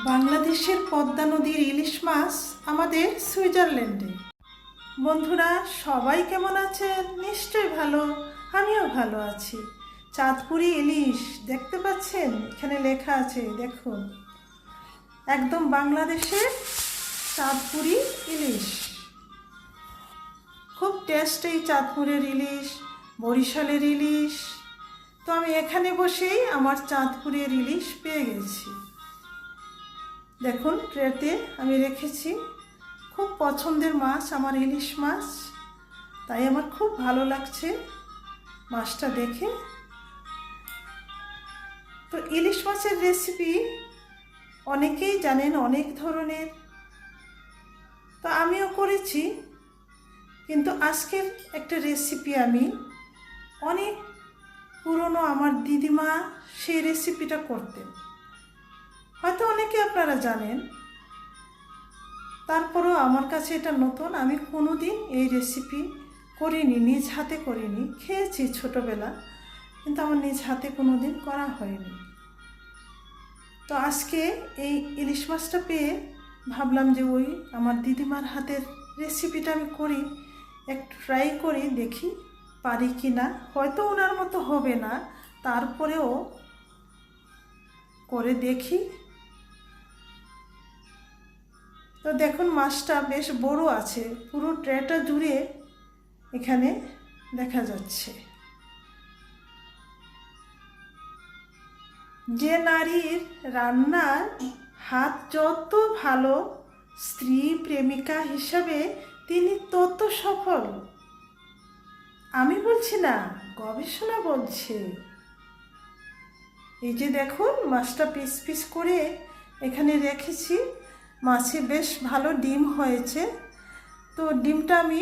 বাংলাদেশের পদ্মা নদীর ইলিশ মাছ আমাদের সুইজারল্যান্ডে। বন্ধুরা, সবাই কেমন আছেন? নিশ্চয়ই ভালো। আমিও ভালো আছি। চাঁদপুরি ইলিশ, দেখতে পাচ্ছেন? এখানে লেখা আছে, দেখুন। একদম বাংলাদেশের চাঁদপুরি ইলিশ। খুব টেস্ট এই চাঁদপুরের ইলিশ, বরিশালের ইলিশ। তো আমি এখানে বসেই আমার চাঁদপুরের ইলিশ পেয়ে গেছি। দেখুন, ট্রেতে আমি রেখেছি। খুব পছন্দের মাছ, আমার ইলিশ মাছ। তাই আমার খুব ভালো লাগছে মাছটা দেখে। তো ইলিশ মাছের রেসিপি অনেকেই জানেন, অনেক ধরনের। তো আমিও করেছি, কিন্তু আজকের একটা রেসিপি আমি অনেক পুরনো আমার দিদিমা সেই রেসিপিটা করতেন। হয়তো অনেকে আপনারা জানেন। তারপরেও আমার কাছে এটা নতুন। আমি কোনো দিন এই রেসিপি করিনি, নিজ হাতে করিনি। খেয়েছি ছোটোবেলা, কিন্তু আমার নিজ হাতে কোনো দিন করা হয়নি। তো আজকে এই ইলিশ মাছটা পেয়ে ভাবলাম যে ওই আমার দিদিমার হাতের রেসিপিটা আমি করি, একটু ট্রাই করি, দেখি পারি কি না হয়তো ওনার মতো হবে না, তারপরেও করে দেখি। তো দেখুন, মাছটা বেশ বড় আছে। পুরো ট্রেটা জুড়ে এখানে দেখা যাচ্ছে। যে নারীর রান্নার হাত যত ভালো, স্ত্রী প্রেমিকা হিসাবে তিনি তত সফল। আমি বলছি না, গবেষণা বলছে। এই যে দেখুন, মাছটা পিস পিস করে এখানে রেখেছি। মাছে বেশ ভালো ডিম হয়েছে। তো ডিমটা আমি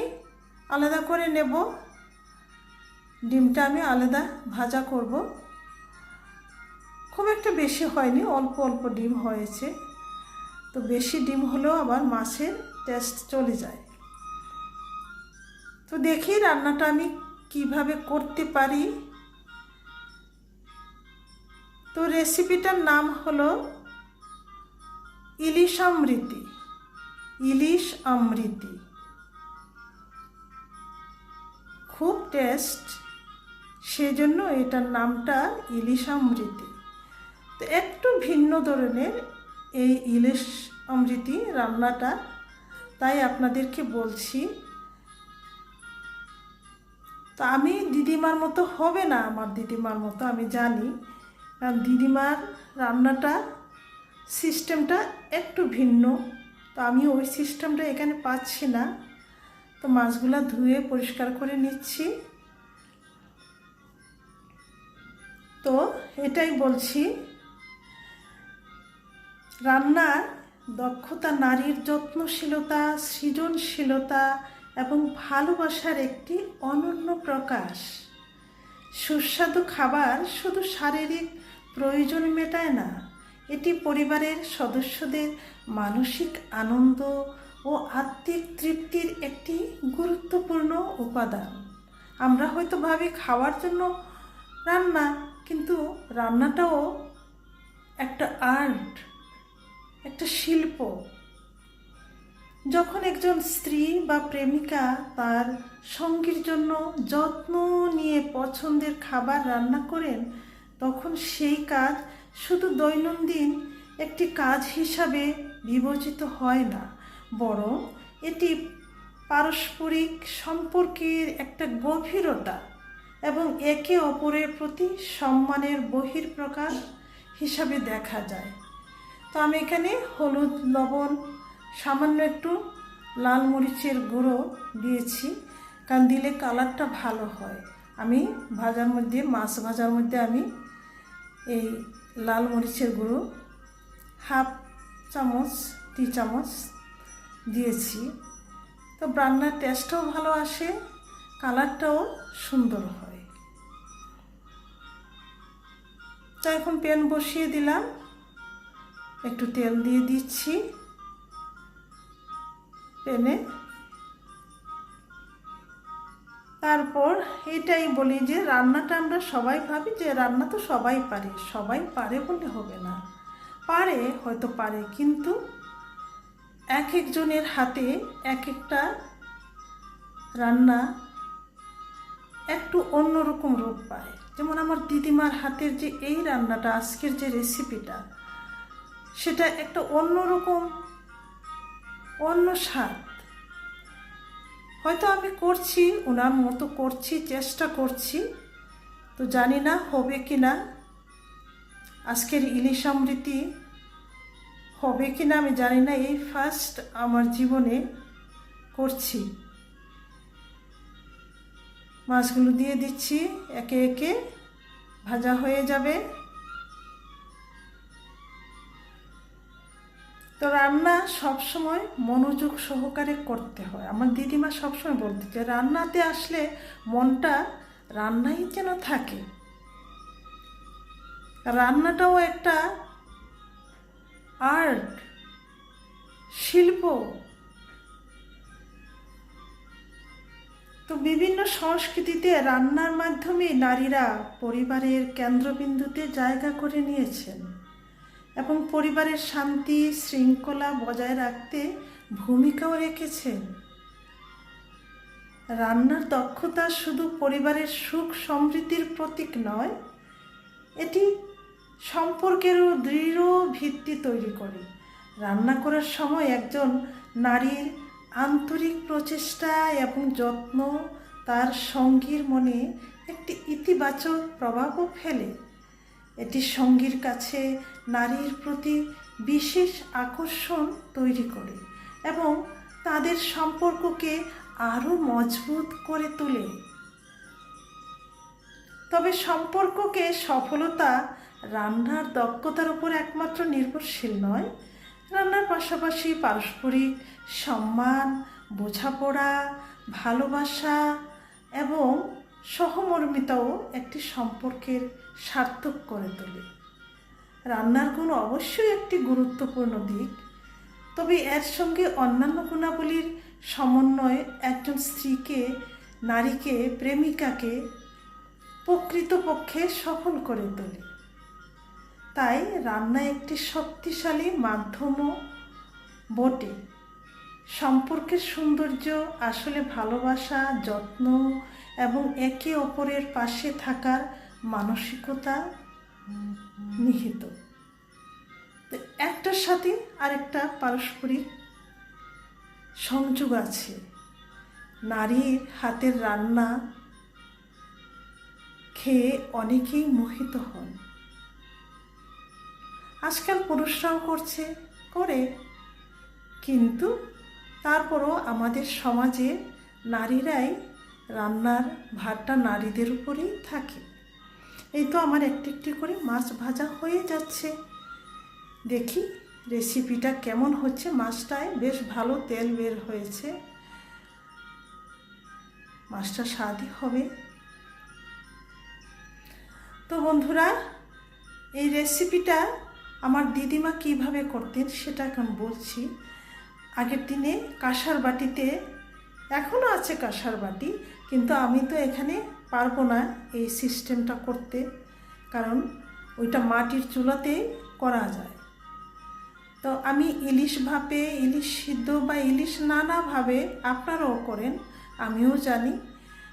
আলাদা করে নেব। ডিমটা আমি আলাদা ভাজা করব। খুব একটা বেশি হয়নি, অল্প অল্প ডিম হয়েছে। তো বেশি ডিম হলেও আবার মাছের টেস্ট চলে যায়। তো দেখি রান্নাটা আমি কীভাবে করতে পারি। তো রেসিপিটার নাম হলো ইলিশ আমৃতি ইলিশ আমৃতি খুব টেস্ট সেজন্য এটার নামটা ইলিশ আমৃতি তো একটু ভিন্ন ধরনের এই ইলিশ অমৃতি রান্নাটা, তাই আপনাদেরকে বলছি। তো আমি দিদিমার মতো হবে না আমার দিদিমার মতো, আমি জানি। কারণ দিদিমার রান্নাটা সিস্টেমটা একটু ভিন্ন। তো আমি ওই সিস্টেমটা এখানে পাচ্ছি না। তো মাছগুলো ধুয়ে পরিষ্কার করে নিচ্ছি। তো এটাই বলছি, রান্নার দক্ষতা, নারীর যত্নশীলতা, সৃজনশীলতা এবং ভালোবাসার একটি অনন্য প্রকাশ। সুস্বাদু খাবার শুধু শারীরিক প্রয়োজন মেটায় না এটি পরিবারের সদস্যদের মানসিক আনন্দ ও আত্মিক তৃপ্তির একটি গুরুত্বপূর্ণ উপাদান। আমরা হয়তো ভাবি খাওয়ার জন্য রান্না, কিন্তু রান্নাটাও একটা আর্ট, একটা শিল্প। যখন একজন স্ত্রী বা প্রেমিকা তার সঙ্গীর জন্য যত্ন নিয়ে পছন্দের খাবার রান্না করেন, তখন সেই কাজ শুধু দৈনন্দিন একটি কাজ হিসাবে বিবেচিত হয় না, বরং এটি পারস্পরিক সম্পর্কের একটা গভীরতা এবং একে অপরের প্রতি সম্মানের বহির্প্রকাশ হিসাবে দেখা যায়। তো আমি এখানে হলুদ, লবণ, সামান্য একটু লাল মরিচের গুঁড়ো দিয়েছি, কারণ দিলে কালারটা ভালো হয়। আমি ভাজার মধ্যে, মাছ ভাজার মধ্যে আমি এই লাল মরিচের গুঁড়ো, হাফ চামচ, টি চামচ দিয়েছি। তো রান্নার টেস্টও ভালো আসে কালারটাও সুন্দর হয়। তো এখন প্যান বসিয়ে দিলাম। একটু তেল দিয়ে দিচ্ছি। প্যানে তারপর এটাই বলি যে রান্নাটা আমরা সবাই ভাবি যে রান্না তো সবাই পারে সবাই পারে বলে হবে না। পারে, হয়তো পারে, কিন্তু এক একজনের হাতে এক একটা রান্না একটু অন্যরকম রূপ পায়। যেমন আমার দিদিমার হাতের যে এই রান্নাটা, আজকের যে রেসিপিটা সেটা একটা অন্যরকম, অন্য স্বাদ হয়তো আমি করছি ওনার মতো করছি, চেষ্টা করছি, তো জানি না হবে কি না। আজকের ইলিশ আমৃতি হবে কি না আমি জানি না, এই ফার্স্ট আমার জীবনে করছি। মাছগুলো দিয়ে দিচ্ছি, একে একে ভাজা হয়ে যাবে। তো রান্না সবসময় মনোযোগ সহকারে করতে হয়। আমার দিদিমা সবসময় বলতে যে, রান্নাতে আসলে মনটা রান্নাই যেন থাকে। রান্নাটাও একটা আর্ট, শিল্প। তো বিভিন্ন সংস্কৃতিতে রান্নার মাধ্যমে নারীরা পরিবারের কেন্দ্রবিন্দুতে জায়গা করে নিয়েছেন। এবং পরিবারের শান্তি শৃঙ্খলা বজায় রাখতে ভূমিকাও রেখেছেন। রান্নার দক্ষতা শুধু পরিবারের সুখ সমৃদ্ধির প্রতীক নয়, এটি সম্পর্কেরও দৃঢ় ভিত্তি তৈরি করে। রান্না করার সময় একজন নারীর আন্তরিক প্রচেষ্টা এবং যত্ন তার সঙ্গীর মনে একটি ইতিবাচক প্রভাবও ফেলে। এটি সঙ্গীর কাছে নারীর প্রতি বিশেষ আকর্ষণ তৈরি করে এবং তাদের সম্পর্ককে আরও মজবুত করে তোলে। তবে সম্পর্ককে সফলতা রান্নার দক্ষতার উপর একমাত্র নির্ভরশীল নয়, রান্নার পাশাপাশি পারস্পরিক সম্মান, বোঝাপড়া, ভালোবাসা এবং সহমর্মিতাও একটি সম্পর্কের সার্থক করে তোলে। রান্নার গুণ অবশ্যই একটি গুরুত্বপূর্ণ দিক। তবে এর সঙ্গে অন্যান্য গুণাবলীর সমন্বয় একজন স্ত্রীকে, নারীকে, প্রেমিকাকে প্রকৃতপক্ষে সফল করে তোলে। তাই রান্না একটি শক্তিশালী মাধ্যমও বটে। সম্পর্কের সৌন্দর্য, আসলে ভালোবাসা, যত্ন এবং একে অপরের পাশে থাকার মানসিকতা নিহিত। একটার সাথে আরেকটা পারস্পরিক সংযোগ আছে। নারীর হাতের রান্না খেয়ে অনেকেই মোহিত হন। আজকাল পুরুষরাও করছে, করে। কিন্তু তারপরও আমাদের সমাজে নারীরাই রান্নার ভাতটা নারীদের উপরেই থাকে। এই তো আমার একটি একটি করে মাছ ভাজা হয়ে যাচ্ছে। দেখি রেসিপিটা কেমন হচ্ছে। মাছটায় বেশ ভালো তেল বের হয়েছে। মাছটা স্বাদই হবে। তো বন্ধুরা, এই রেসিপিটা আমার দিদিমা কীভাবে করতেন সেটা এখন বলছি। আগের দিনে কাঁসার বাটিতে এখনও আছে কাঁসার বাটি, কিন্তু আমি তো এখানে পারব না এই সিস্টেমটা করতে, কারণ ওইটা মাটির চুলাতেই করা যায়। তো আমি ইলিশ ভাপে, ইলিশ সিদ্ধ বা ইলিশ নানাভাবে আপনারাও করেন, আমিও জানি,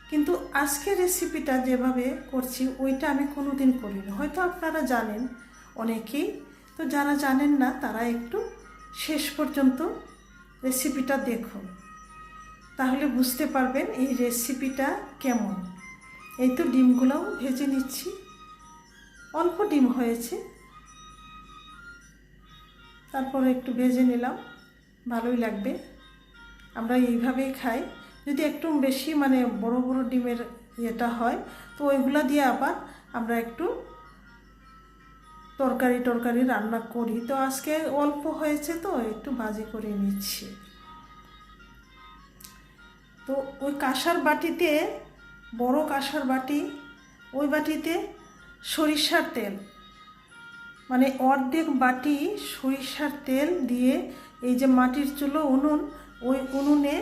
কিন্তু আজকের রেসিপিটা যেভাবে করছি, ওইটা আমি কোনো দিন করিনি। হয়তো আপনারা জানেন অনেকেই, তো যারা জানেন না, তারা একটু শেষ পর্যন্ত রেসিপিটা দেখুন। তাহলে বুঝতে পারবেন এই রেসিপিটা কেমন। এই তো ডিমগুলোও ভেজে নিচ্ছি। অল্প ডিম হয়েছে। তারপরে একটু ভেজে নিলাম। ভালোই লাগবে। আমরা এইভাবেই খাই। যদি একটু বেশি মানে বড় বড় ডিমের ইয়েটা হয়, তো ওইগুলো দিয়ে আবার আমরা একটু তরকারি টরকারি রান্না করি। তো আজকে অল্প হয়েছে তো, একটু ভাজি করে নিচ্ছি। তো ওই কাঁসার বাটিতে, বড় কাঁসার বাটি, ওই বাটিতে সরিষার তেল। মানে অর্ধেক বাটি সরিষার তেল দিয়ে এই যে মাটির চুলো উনুন, ওই উনুনে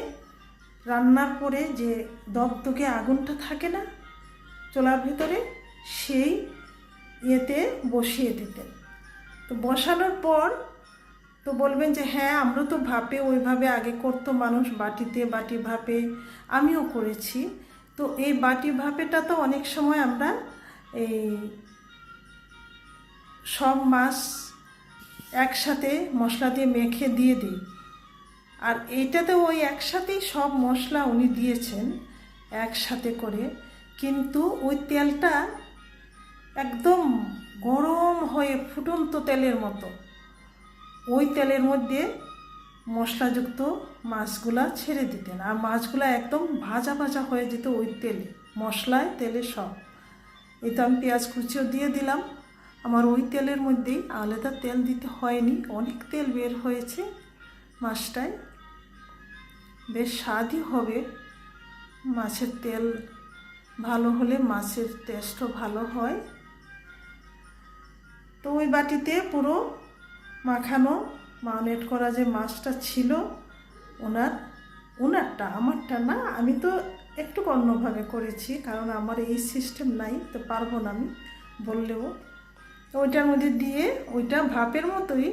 রান্নার পরে যে দগদগে আগুনটা থাকে না, চোলার ভিতরে, সেই ইয়েতে বসিয়ে দিতেন। তো বসানোর পর তো বলবেন যে হ্যাঁ আমরা তো ভাপে ওইভাবে আগে করতো মানুষ, বাটিতে বাটি ভাপে, আমিও করেছি। তো এই বাটি ভাপেটা তো অনেক সময় আমরা এই সব মাছ একসাথে মশলা দিয়ে মেখে দিয়ে দিই। আর এইটাতে ওই একসাথেই সব মশলা উনি দিয়েছেন, একসাথে করে। কিন্তু ওই তেলটা একদম গরম হয়ে ফুটন্ত তেলের মতো। ওই তেলের মধ্যে মশলাযুক্ত মাছগুলা ছেড়ে দিতেন। আর মাছগুলা একদম ভাজা ভাজা হয়ে যেত ওই তেলে, মশলায় তেলে সব। এই তো আমি পেঁয়াজ কুচিও দিয়ে দিলাম। আমার ওই তেলের মধ্যেই আলাদা তেল দিতে হয়নি, অনেক তেল বের হয়েছে। মাছটায় বেশ স্বাদই হবে। মাছের তেল ভালো হলে মাছের টেস্টও ভালো হয়। তো ওই বাটিতে পুরো মাখানো মাউনেট করা যে মাছটা ছিল, ওনার, ওনারটা, আমারটা না, আমি তো একটু অন্যভাবে করেছি, কারণ আমার এই সিস্টেম নাই, তো পারব না আমি বললেও। ওইটার মধ্যে দিয়ে, ওইটা ভাপের মতোই,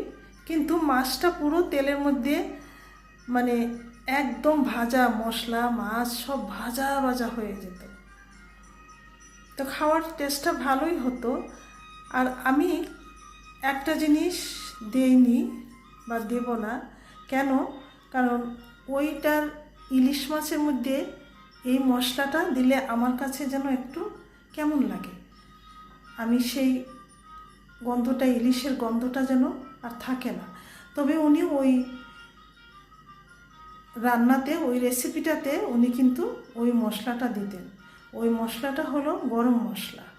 কিন্তু মাছটা পুরো তেলের মধ্যে মানে একদম ভাজা মশলা, মাছ সব ভাজা ভাজা হয়ে যেত। তো খাওয়ার টেস্টটা ভালোই হতো। আর আমি একটা জিনিস দেইনি বা দেব না। কেন? কারণ ওইটার ইলিশ মাছের মধ্যে এই মশলাটা দিলে আমার কাছে যেন একটু কেমন লাগে। আমি সেই গন্ধটা, ইলিশের গন্ধটা যেন আর থাকে না। তবে উনি ওই রান্নাতে, ওই রেসিপিটাতে উনি কিন্তু ওই মশলাটা দিতেন। ওই মশলাটা হলো গরম মশলা।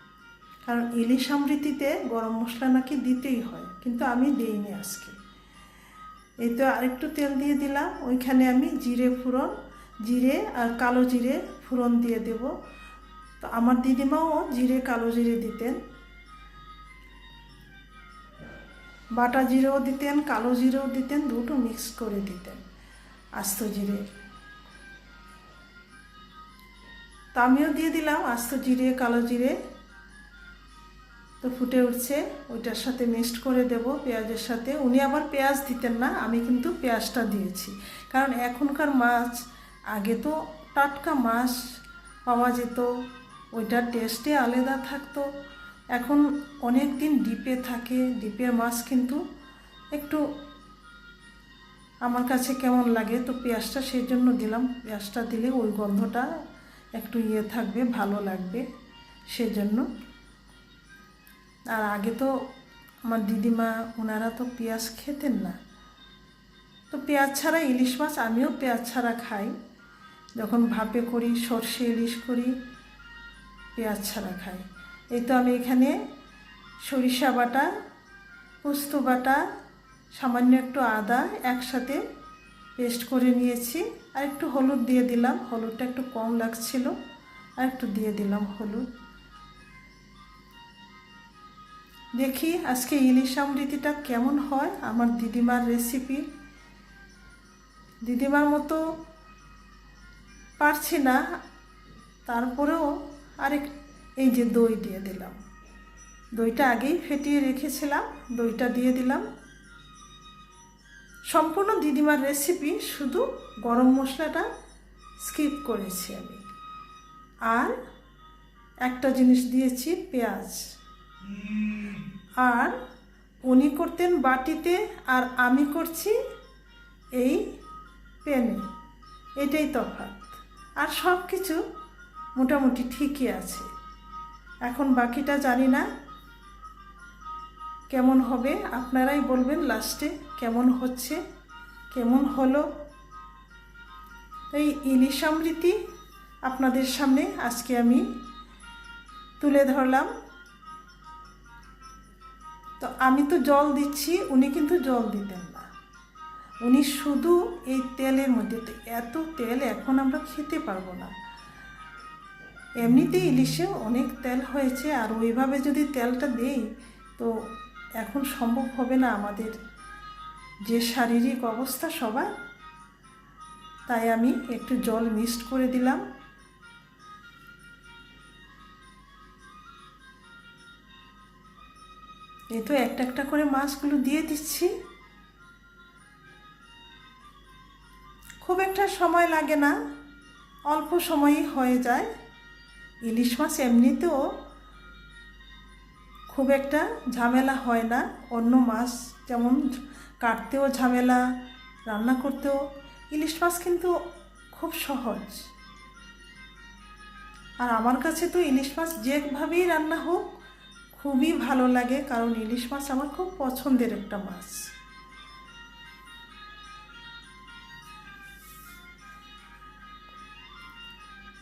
কারণ ইলিশ আমৃতিতে গরম মশলা নাকি দিতেই হয়, কিন্তু আমি দিইনি আজকে। এই তো আরেকটু তেল দিয়ে দিলাম, ওইখানে আমি জিরে ফুরন জিরে আর কালো জিরে ফুরন দিয়ে দেব। তো আমার দিদিমাও জিরে কালো জিরে দিতেন। বাটা জিরেও দিতেন, কালো জিরেও দিতেন, দুটো মিক্স করে দিতেন আস্ত জিরে। তো আমিও দিয়ে দিলাম আস্ত জিরে, কালো জিরে। তো ফুটে উঠছে, ওইটার সাথে মিক্সড করে দেব পেঁয়াজের সাথে। উনি আবার পেঁয়াজ দিতেন না, আমি কিন্তু পেঁয়াজটা দিয়েছি। কারণ এখনকার মাছ, আগে তো টাটকা মাছ পাওয়া যেত, ওইটার টেস্টে আলাদা থাকতো। এখন অনেক দিন ডিপে থাকে, ডিপের মাছ কিন্তু একটু আমার কাছে কেমন লাগে, তো পেঁয়াজটা সেই জন্য দিলাম। পেঁয়াজটা দিলে ওই গন্ধটা একটু ইয়ে থাকবে, ভালো লাগবে, সেজন্য। আর আগে তো আমার দিদিমা ওনারা তো পেঁয়াজ খেতেন না। তো পেঁয়াজ ছাড়া ইলিশ মাছ আমিও পেঁয়াজ ছাড়া খাই। যখন ভাপে করি, সর্ষে ইলিশ করি, পেঁয়াজ ছাড়া খাই। এই তো আমি এখানে সরিষা বাটা, পোস্ত বাটা, সামান্য একটু আদা একসাথে পেস্ট করে নিয়েছি। আর একটু হলুদ দিয়ে দিলাম। হলুদটা একটু কম লাগছিল, আর একটু দিয়ে দিলাম হলুদ। দেখি আজকে ইলিশ আমৃতিটা কেমন হয় আমার দিদিমার রেসিপি দিদিমার মতো পারছি না, তারপরেও আরেক এই যে দই দিয়ে দিলাম। দইটা আগেই ফেটিয়ে রেখেছিলাম, দইটা দিয়ে দিলাম। সম্পূর্ণ দিদিমার রেসিপি শুধু গরম মশলাটা স্কিপ করেছি আমি। আর একটা জিনিস দিয়েছি, পেঁয়াজ। আর উনি করতেন বাটিতে আর আমি করছি এই পেনে। এটাই তফাৎ। আর সব কিছু মোটামুটি ঠিকই আছে। এখন বাকিটা জানি না কেমন হবে। আপনারাই বলবেন লাস্টে কেমন হচ্ছে, কেমন হলো। এই ইলিশ আমৃতি আপনাদের সামনে আজকে আমি তুলে ধরলাম। তো আমি তো জল দিচ্ছি, উনি কিন্তু জল দিতেন না। উনি শুধু এই তেলের মধ্যে এত তেল এখন আমরা খেতে পারব না। এমনিতেই ইলিশে অনেক তেল হয়েছে, আর ওইভাবে যদি তেলটা দেই, তো এখন সম্ভব হবে না আমাদের যে শারীরিক অবস্থা সবার। তাই আমি একটু জল মিক্সড করে দিলাম। এই তো একটা একটা করে মাছগুলো দিয়ে দিচ্ছি। খুব একটা সময় লাগে না, অল্প সময়ই হয়ে যায়। ইলিশ মাছ এমনিতেও খুব একটা ঝামেলা হয় না, অন্য মাছ যেমন কাটতেও ঝামেলা, রান্না করতেও। ইলিশ মাছ কিন্তু খুব সহজ। আর আমার কাছে তো ইলিশ মাছ যেভাবেই রান্না হোক খুবই ভালো লাগে, কারণ ইলিশ মাছ আমার খুব পছন্দের একটা মাছ।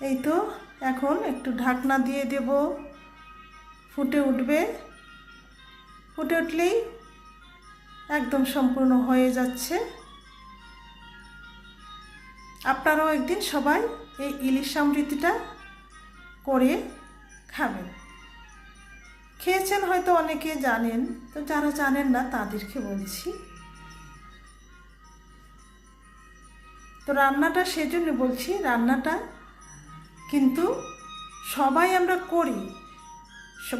এই তো, এখন একটু ঢাকনা দিয়ে দেব। ফুটে উঠবে। ফুটে উঠলেই একদম সম্পূর্ণ হয়ে যাচ্ছে। আপনারাও একদিন সবাই এই ইলিশ আমৃতিটা করে খাবেন। খেয়েছেন হয়তো অনেকে জানেন, তো যারা জানেন না তাদেরকে বলছি। তো রান্নাটা সেজন্য বলছি, রান্নাটা কিন্তু সবাই আমরা করি।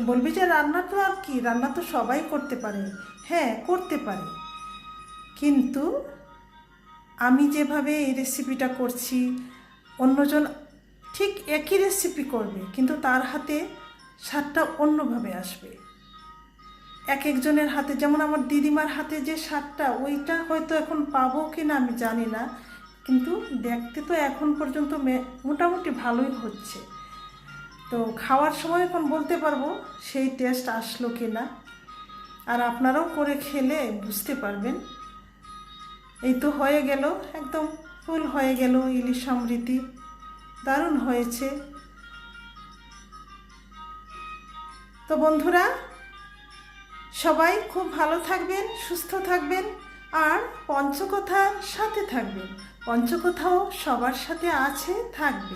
বলবি যে রান্না তো আর কি, রান্না তো সবাই করতে পারে। হ্যাঁ করতে পারে। কিন্তু আমি যেভাবে এই রেসিপিটা করছি, অন্যজন ঠিক একই রেসিপি করবে, কিন্তু তার হাতে স্বাদটা অন্যভাবে আসবে। এক একজনের হাতে, যেমন আমার দিদিমার হাতে যে স্বাদটা, ওইটা হয়তো এখন পাবো কি না আমি জানি না, কিন্তু দেখতে তো এখন পর্যন্ত মোটামুটি ভালোই হচ্ছে। তো খাওয়ার সময় এখন বলতে পারব সেই টেস্ট আসলো কি না আর আপনারাও করে খেলে বুঝতে পারবেন। এই তো হয়ে গেল, একদম ফুল হয়ে গেল ইলিশ সমৃদ্ধি দারুণ হয়েছে। তো বন্ধুরা, সবাই খুব ভালো থাকবেন, সুস্থ থাকবেন, আর পঞ্চকথার সাথে থাকবেন। পঞ্চকথাও সবার সাথে আছে, থাকবে।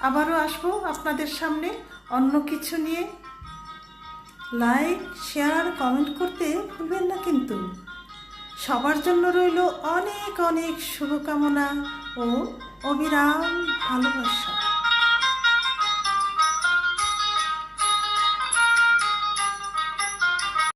আবারও আসব আপনাদের সামনে অন্য কিছু নিয়ে। লাইক শেয়ার কমেন্ট করতে ভুলবেন না কিন্তু। সবার জন্য রইল অনেক অনেক শুভকামনা ও অবিরাম ভালোবাসা।